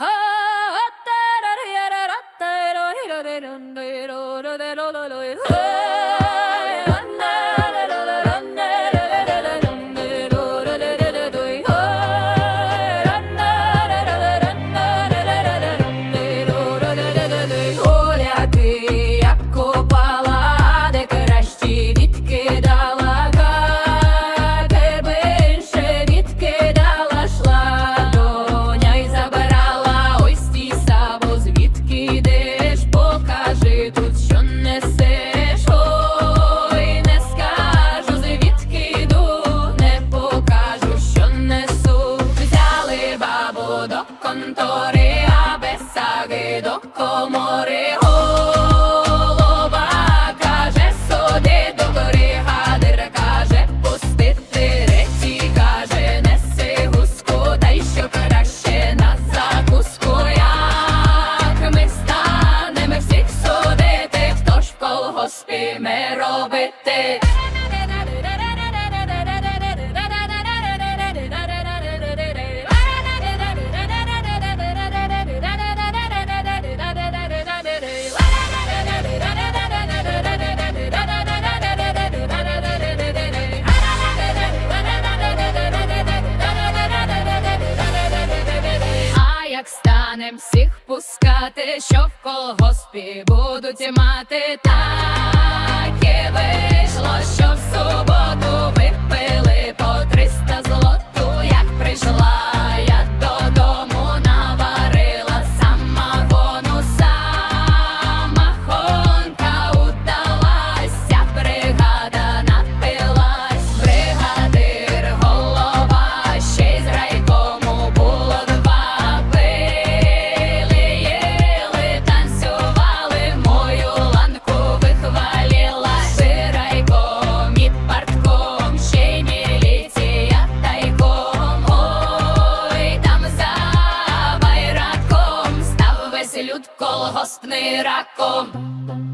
Oh! Контори, а до комори. Голова каже, соди до гори, гадир каже, пустити речі, каже, неси гуску, й що краще на закуску. Ми станемо всіх судити, хто ж в колгоспі ми робити. Як станем всіх пускати, що в колгоспі будуть мати, так колгоспний раком.